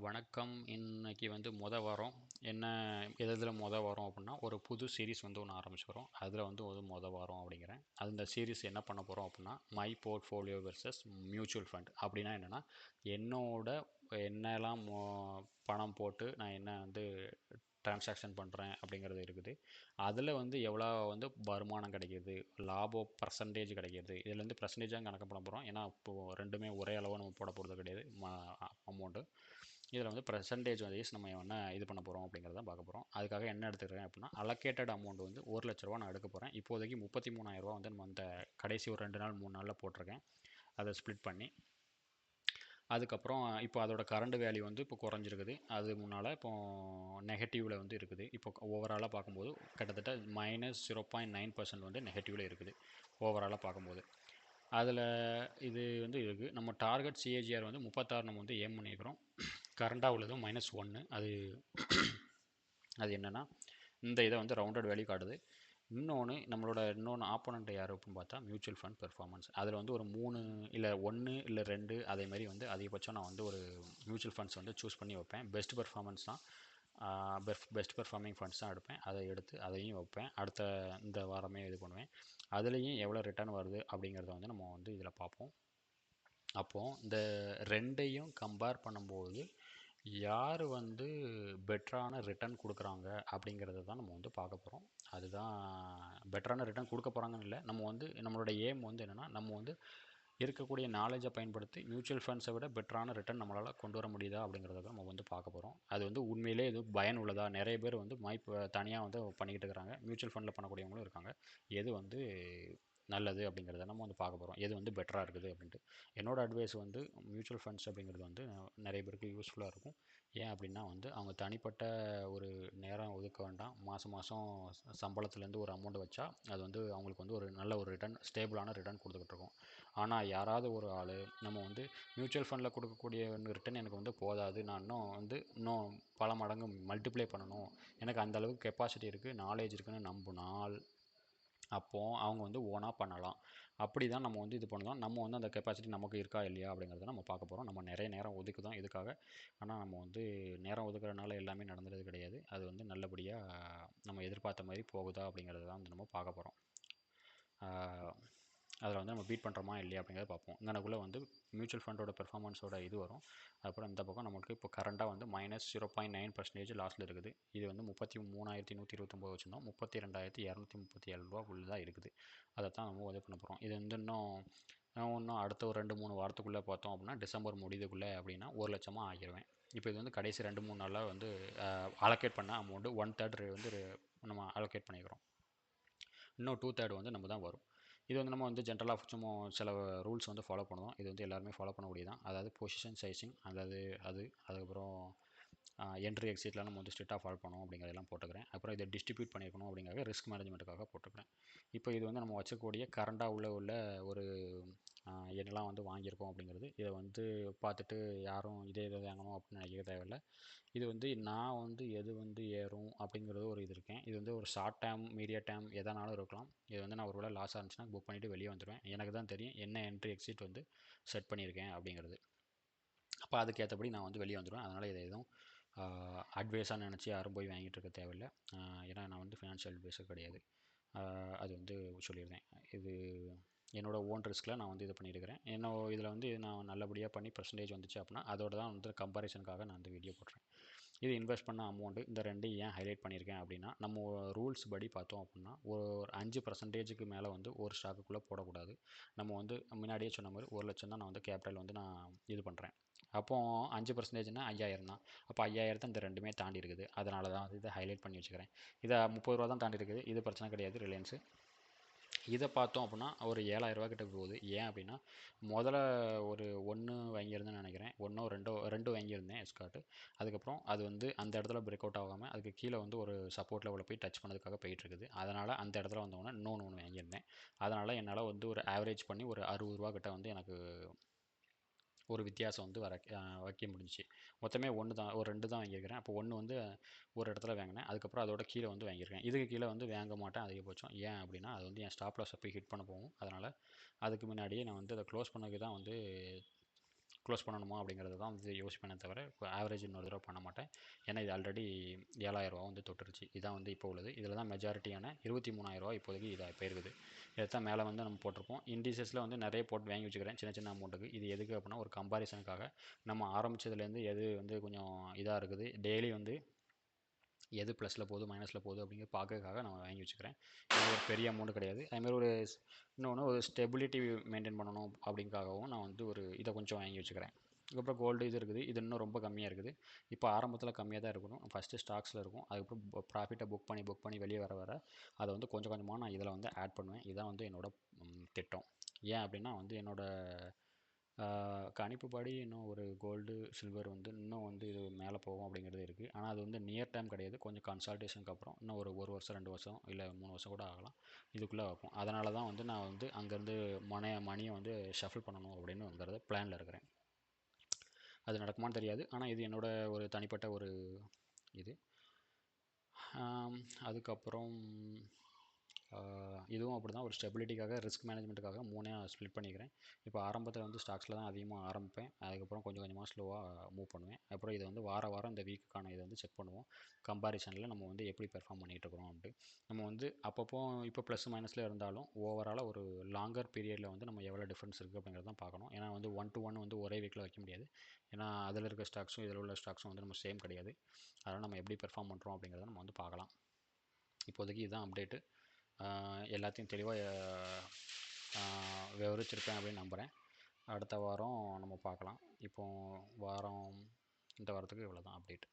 வணக்கம் இன்னைக்கு வந்து மொதல் வாரம். என்ன எது எதில் மொதல் வாரம் அப்படின்னா ஒரு புது சீரிஸ் வந்து ஒன்று ஆரம்பிச்சுக்கிறோம் அதில் வந்து ஒரு மொதல் வாரம் அப்படிங்கிறேன் அந்த சீரிஸ் என்ன பண்ண போகிறோம் அப்படின்னா my portfolio versus mutual fund அப்படின்னா என்னென்னா என்னோட என்னெல்லாம் மோ பணம் போட்டு நான் என்ன வந்து டிரான்சாக்ஷன் பண்ணுறேன் அப்படிங்கிறது இருக்குது. அதில் வந்து எவ்வளோ வந்து வருமானம் கிடைக்கிது லாபம் பர்சன்டேஜ் கிடைக்கிது. இதில் வந்து பர்சன்டேஜாக கணக்கு பண்ண போகிறோம் ஏன்னா இப்போது ரெண்டுமே ஒரே அளவு நம்ம போட போகிறது கிடையாது அமௌண்ட்டு இதில் வந்து பர்சன்டேஜ் வைஸ் நம்ம என்ன இது பண்ண போகிறோம் அப்படிங்கிறத பார்க்க போகிறோம் அதுக்காக என்ன எடுத்துக்கிறேன் அப்படின்னா அலோகேட்டட் அமௌண்ட் வந்து ஒரு லட்ச ரூபா நான் எடுக்க போகிறேன் இப்போதைக்கு முப்பத்தி மூணாயிரரூபா வந்து நம்ம அந்த கடைசி ஒரு ரெண்டு நாள் மூணு நாளில் போட்டிருக்கேன். அதை ஸ்ப்ளிட் பண்ணி அதுக்கப்புறம் இப்போ அதோட கரண்ட் வேல்யூ வந்து இப்போ குறைஞ்சிருக்குது. அது முன்னால் இப்போ நெகட்டிவில் வந்து இருக்குது. இப்போ ஓவராலாக பார்க்கும்போது கிட்டத்தட்ட minus zero point nine percent வந்து நெகட்டிவில் இருக்குது. ஓவராலாக பார்க்கும்போது. அதில் இது வந்து இருக்குது நம்ம டார்கெட் சிஏஜிஆர் வந்து முப்பத்தாறு நம்ம வந்து ஏம் பண்ணியிருக்கிறோம். கரண்டாக உள்ளதும் மைனஸ் ஒன்று அது அது என்னென்னா இந்த இதை வந்து ரவுண்டட் வேல்யூ காட்டுது. இன்னொன்று நம்மளோட இன்னொன்று ஆப்போனண்ட் யார் அப்படின்னு பார்த்தா மியூச்சுவல் ஃபண்ட் பெர்ஃபார்மன்ஸ் அதில் வந்து ஒரு மூணு இல்லை ஒன்று இல்லை ரெண்டு அதே மாதிரி வந்து அதிகபட்சம் நான் வந்து ஒரு மியூச்சுவல் ஃபண்ட்ஸ் வந்து சூஸ் பண்ணி வைப்பேன். பெஸ்ட் பெர்ஃபார்மன்ஸ் தான். பெஸ்ட் பெஸ்ட் பெர்ஃபார்மிங் ஃபண்ட்ஸ் தான் எடுப்பேன். அதை எடுத்து அதையும் வைப்பேன். அடுத்த இந்த வாரமே இது பண்ணுவேன். அதுலேயும் எவ்வளோ ரிட்டர்ன் வருது அப்படிங்கிறத வந்து நம்ம வந்து இதில் பார்ப்போம். அப்போது இந்த ரெண்டையும் கம்பேர் பண்ணும்போது யார் வந்து பெட்டரான ரிட்டர்ன் கொடுக்குறாங்க அப்படிங்கிறத தான் நம்ம வந்து பார்க்க போகிறோம் அதுதான் பெட்டரான ரிட்டர்ன் கொடுக்க போகிறாங்கன்னு இல்லை. நம்ம வந்து நம்மளோட எய்ம் வந்து என்னென்னா நம்ம வந்து இருக்கக்கூடிய நாலேஜை பயன்படுத்தி மியூச்சுவல் ஃபண்ட்ஸை விட பெட்டரான ரிட்டர்ன் நம்மளால் கொண்டு வர முடியுதா அப்படிங்கிறத நம்ம வந்து பார்க்க போகிறோம் அது வந்து உண்மையிலே இது பயனுள்ளதா நிறைய பேர் வந்து மை தனியாக வந்து பண்ணிக்கிட்டு இருக்கிறாங்க. மியூச்சுவல் ஃபண்டில் பண்ணக்கூடியவங்களும் இருக்காங்க. எது வந்து நல்லது அப்படிங்கிறத நம்ம வந்து பார்க்க போகிறோம் எது வந்து பெட்டராக இருக்குது அப்படின்ட்டு. என்னோடய அட்வைஸ் வந்து மியூச்சுவல் ஃபண்ட்ஸ் அப்படிங்கிறது வந்து நிறைய பேருக்கு யூஸ்ஃபுல்லாக இருக்கும். ஏன் அப்படின்னா வந்து அவங்க தனிப்பட்ட ஒரு நேரம் ஒதுக்க வேண்டாம். மாதம் மாதம் சம்பளத்துலேருந்து ஒரு அமௌண்ட் வச்சா அது வந்து அவங்களுக்கு வந்து ஒரு நல்ல ஒரு ரிட்டர்ன் ஸ்டேபிளான ரிட்டர்ன் கொடுத்துக்கிட்டு இருக்கும். ஆனால் யாராவது ஒரு ஆள் நம்ம வந்து மியூச்சுவல் ஃபண்டில் கொடுக்கக்கூடிய ரிட்டர்ன் எனக்கு வந்து போதாது. நான் இன்னும் வந்து இன்னும் பல மடங்கு மல்டிப்ளை பண்ணணும். எனக்கு அந்த அளவுக்கு கெப்பாசிட்டி இருக்குது நாலேஜ் இருக்குன்னு நம்பினால் அப்போது அவங்க வந்து ஓனாக பண்ணலாம். அப்படி தான் நம்ம வந்து இது பண்ணலாம். நம்ம வந்து அந்த கெப்பாசிட்டி நமக்கு இருக்கா இல்லையா அப்படிங்கிறத நம்ம பார்க்க போகிறோம் நம்ம நிறைய நேரம் ஒதுக்குதான் இதுக்காக. ஆனால் நம்ம வந்து நேரம் ஒதுக்குறதுனால எல்லாமே நடந்துறது கிடையாது. அது வந்து நல்லபடியாக நம்ம எதிர்பார்த்த மாதிரி போகுதா அப்படிங்கிறத தான் வந்து நம்ம பார்க்க போகிறோம் அதில் வந்து நம்ம பீட் பண்ணுறோமா இல்லையா அப்படிங்கிறத பார்ப்போம். இங்கனக்குள்ளே வந்து மியூச்சுவல் ஃபண்டோட பெர்ஃபார்மன்ஸோட இது வரும். அப்புறம் இந்த பக்கம் நம்மளுக்கு இப்போ கரண்ட்டாக வந்து minus zero point nine percentage லாஸ்ட்டில் இருக்குது. இது வந்து முப்பத்தி மூணாயிரத்தி நூற்றி இருபத்தொம்போது வச்சுருந்தோம். முப்பத்தி ரெண்டாயிரத்தி இரநூத்தி முப்பத்தி ஏழு ரூபா உள்ள தான் இருக்குது. அதை தான் நம்ம இது பண்ண போகிறோம் இது வந்து இன்னும் இன்னும் அடுத்த ஒரு ரெண்டு மூணு வாரத்துக்குள்ளே பார்த்தோம் அப்படின்னா டிசம்பர் முடியுதுக்குள்ளே அப்படின்னா ஒரு லட்சமாக ஆகிடுவேன் இப்போ இது வந்து கடைசி ரெண்டு மூணு நாளில் வந்து அலோகேட் பண்ண அமௌண்ட்டு ஒன் தேர்ட் வந்து நம்ம அலோகேட் பண்ணிக்கிறோம். இன்னும் டூ தேர்ட் வந்து நம்ம தான் வரும். இது வந்து நம்ம வந்து ஜென்ரலாக சும்மா சில ரூல்ஸ் வந்து ஃபாலோ பண்ணுவோம். இது வந்து எல்லாருமே ஃபாலோ பண்ணக்கூடியதான் அதாவது பொசிஷன் சைஸிங் அதாவது அது அதுக்கப்புறம் என்ட்ரி எக்ஸிட்லாம் நம்ம வந்து ஸ்ட்ரிக்டாக ஃபாலோ பண்ணுவோம் அப்படிங்கிறதெல்லாம் போட்டுக்கிறேன். அப்புறம் இதை டிஸ்ட்ரிபியூட் பண்ணியிருக்கணும் அப்படிங்கிறத ரிஸ்க் மேனேஜ்மெண்ட்டுக்காக போட்டுக்கிறேன். இப்போ இது வந்து நம்ம வச்சக்கூடிய கரண்டாக உள்ள உள்ள ஒரு என்னெல்லாம் வந்து வாங்கியிருக்கோம் அப்படிங்கிறது. இதை வந்து பார்த்துட்டு யாரும் இதே இதை வாங்கணும் அப்படின்னு நினைக்க தேவையில்லை. இது வந்து நான் வந்து எது வந்து ஏறும் அப்படிங்கிறது ஒரு இது இருக்கேன். இது வந்து ஒரு ஷார்ட் டேம் மீடியா டேம் எதனாலும் இருக்கலாம். இது வந்து நான் ஒரு லாஸ் ஆனிச்சுன்னா புக் பண்ணிவிட்டு வெளியே வந்துடுவேன் எனக்கு தான் தெரியும் என்ன என்ட்ரி எக்ஸிட் வந்து செட் பண்ணியிருக்கேன் அப்படிங்கிறது. அப்போ அதுக்கேற்றபடி நான் வந்து வெளியே வந்துடுவேன் அதனால் இதை எதுவும் அட்வைஸாக நினச்சி யாரும் போய் வாங்கிட்டு இருக்க தேவையில்லை. ஏன்னா நான் வந்து ஃபினான்ஷியல் அட்வைஸர் கிடையாது. அது வந்து சொல்லியிருந்தேன். இது என்னோடய ஓன் ரிஸ்கில் நான் வந்து இது பண்ணியிருக்கிறேன். என்ன இதில் வந்து நான் நல்லபடியாக பண்ணி பர்சன்டேஜ் வந்துச்சு அப்படின்னா அதோட தான் வந்து கம்பேரிசனுக்காக நான் இந்த வீடியோ போடுறேன் இது இன்வெஸ்ட் பண்ண அமௌண்ட்டு இந்த ரெண்டையும் ஏன் ஹைலைட் பண்ணியிருக்கேன் அப்படின்னா நம்ம ரூல்ஸ் படி பார்த்தோம் அப்படின்னா ஒரு அஞ்சு பர்சன்டேஜுக்கு மேலே வந்து ஒரு ஸ்டாக்குக்குள்ளே போடக்கூடாது. நம்ம வந்து முன்னாடியே சொன்ன மாதிரி ஒரு லட்சம் தான் நான் வந்து கேபிட்டல் வந்து நான் இது பண்ணுறேன் அப்போது அஞ்சு பர்சன்டேஜ்னா ஐயாயிரம் தான். அப்போ ஐயாயிரத்தை இந்த ரெண்டுமே தாண்டி இருக்குது. அதனால தான் வந்து இதை ஹைலைட் பண்ணி வச்சுக்கிறேன். இதை முப்பது ரூபா தான் தாண்டி இருக்குது. இது பிரச்சனை கிடையாது ரிலையன்ஸு இதை பார்த்தோம் அப்படின்னா ஒரு ஏழாயிரரூவா கிட்ட போகுது. ஏன் அப்படின்னா முதல்ல ஒரு ஒன்று வாங்கியிருந்தேன்னு நினைக்கிறேன். ஒன்றோ ரெண்டோ ரெண்டு வாங்கியிருந்தேன் எஸ்கார்ட்டு அதுக்கப்புறம் அது வந்து அந்த இடத்துல பிரேக் அவுட் ஆகாமல் அதுக்கு கீழே வந்து ஒரு சப்போர்ட் லெவலில் போய் டச் பண்ணதுக்காக போயிட்டுருக்குது. அதனால் அந்த இடத்துல வந்தோடனே இன்னொன்று ஒன்று வாங்கியிருந்தேன். அதனால் என்னால் வந்து ஒரு ஆவரேஜ் பண்ணி ஒரு அறுபது ரூபா கிட்ட வந்து எனக்கு ஒரு வித்தியாசம் வந்து வர வைக்க முடிஞ்சிச்சு. மொத்தமே ஒன்று தான் ஒரு ரெண்டு தான் வாங்கியிருக்கிறேன். அப்போ ஒன்று வந்து ஒரு இடத்துல வாங்கினேன். அதுக்கப்புறம் அதோட கீழே வந்து வாங்கியிருக்கேன். இதுக்கு கீழே வந்து வாங்க மாட்டேன். அதிகபட்சம். ஏன் அப்படின்னா அது வந்து என் ஸ்டாப் லாஸை போய் ஹிட் பண்ண போகும். அதனால் அதுக்கு முன்னாடியே நான் வந்து அதை க்ளோஸ் பண்ணதுக்கு தான் வந்து க்ளோஸ் பண்ணணுமா அப்படிங்கிறது தான் வந்து யோசிப்பேனே தவிர இப்போ ஆவரேஜ் இன்னொரு தடவை பண்ண மாட்டேன். ஏன்னா இது ஆல்ரெடி ஏழாயிரரூவா வந்து தொட்டுருச்சு. இதான் வந்து இப்போ உள்ளது. இதில் தான் மெஜாரிட்டியான இருபத்தி மூணாயிரரூவா இப்போதைக்கு இதாக போயிருக்குது இதை தான் மேலே வந்து நம்ம போட்டிருப்போம். இண்டிசஸில் வந்து நிறைய போட்டு வாங்கி வச்சுக்கிறேன். சின்ன சின்ன அமௌண்ட்டுக்கு இது எதுக்கு அப்படின்னா ஒரு கம்பாரிசனுக்காக நம்ம ஆரம்பித்ததுலேருந்து எது வந்து கொஞ்சம் இதாக இருக்குது. டெய்லி வந்து எது ப்ளஸில் போகுது மைனஸில் போகுது அப்படிங்கிறது பார்க்கறதுக்காக நான் வாங்கி வச்சுக்கிறேன். இது ஒரு பெரிய அமௌண்ட் கிடையாது. அதுமாதிரி ஒரு இன்னொன்று ஒரு ஸ்டெபிலிட்டி மெயின்டைன் பண்ணணும் அப்படிங்காகவும் நான் வந்து ஒரு இதை கொஞ்சம் வாங்கி வச்சுக்கிறேன். அதுக்கப்புறம் கோல்டு இது இருக்குது. இது இன்னும் ரொம்ப கம்மியாக இருக்குது. இப்போ ஆரம்பத்தில் கம்மியாக தான் இருக்கணும். ஃபஸ்ட்டு ஸ்டாக்ஸில் இருக்கும். அதுக்கப்புறம் ப்ராஃபிட்டை புக் பண்ணி புக் பண்ணி வெளியே வர வர அதை வந்து கொஞ்சம் கொஞ்சமாக நான் இதில் வந்து ஆட் பண்ணுவேன். இதுதான் வந்து என்னோடய திட்டம். ஏன் அப்படின்னா வந்து என்னோடய கணிப்புப்படி இன்னும் ஒரு கோல்டு சில்வர் வந்து இன்னும் வந்து இது மேலே போகும் அப்படிங்கிறது இருக்குது ஆனால் அது வந்து நியர் டைம் கிடையாது. கொஞ்சம் கன்சல்டேஷனுக்கு அப்புறம். இன்னும் ஒரு ஒரு வருஷம் ரெண்டு வருஷம் இல்லை மூணு வருஷம் கூட ஆகலாம். இதுக்குள்ளே வைப்போம். அதனால தான் வந்து நான் வந்து அங்கேருந்து மனைய மணியை வந்து ஷஃபிள் பண்ணணும் அப்படின்னுங்கிறத பிளானில் இருக்கிறேன். அது நடக்குமான்னு தெரியாது. ஆனால் இது என்னோட ஒரு தனிப்பட்ட ஒரு இது. அதுக்கப்புறம் இதுவும் அப்படி தான் ஒரு ஸ்டெபிலிட்டிக்காக ரிஸ்க் மேனேஜ்மெண்ட்டுக்காக மூணே ஸ்ப்ளிட் பண்ணிக்கிறேன். இப்போ ஆரம்பத்தில் வந்து ஸ்டாக்ஸில் தான் அதிகமாக ஆரம்பிப்பேன். அதுக்கப்புறம் கொஞ்சம் கொஞ்சமாக ஸ்லோவாக மூவ் பண்ணுவேன். அப்புறம் இதை வந்து வார வாரம் இந்த வீக்குக்கான இதை வந்து செக் பண்ணுவோம். கம்பாரிசனில் நம்ம வந்து எப்படி பெர்ஃபார்ம் பண்ணிகிட்டு இருக்கிறோம் அப்படின்ட்டு. நம்ம வந்து அப்பப்போ இப்போ ப்ளஸ் மைனஸில் இருந்தாலும் ஓவராலாக ஒரு லாங்கர் பீரியடில் வந்து நம்ம எவ்வளோ டிஃப்ரென்ஸ் இருக்குது அப்படிங்கிறத தான் பார்க்கணும். ஏன்னா வந்து ஒன் டு ஒன் வந்து ஒரே வீக்கில் வைக்க முடியாது. ஏன்னா அதில் இருக்க ஸ்டாக்ஸும் இதில் உள்ள ஸ்டாக்ஸும் வந்து நம்ம சேம் கிடையாது. அதனால் நம்ம எப்படி பெர்ஃபார்ம் பண்ணுறோம் அப்படிங்கிறத நம்ம வந்து பார்க்கலாம். இப்போதைக்கு இதுதான் அப்டேட்டு எல்லாத்தையும் தெளிவாக விவரிச்சிருப்பேன் அப்படின்னு நம்புகிறேன் அடுத்த வாரம் நம்ம பார்க்கலாம். இப்போது வாரம் இந்த வாரத்துக்கு இவ்வளோ தான் அப்டேட்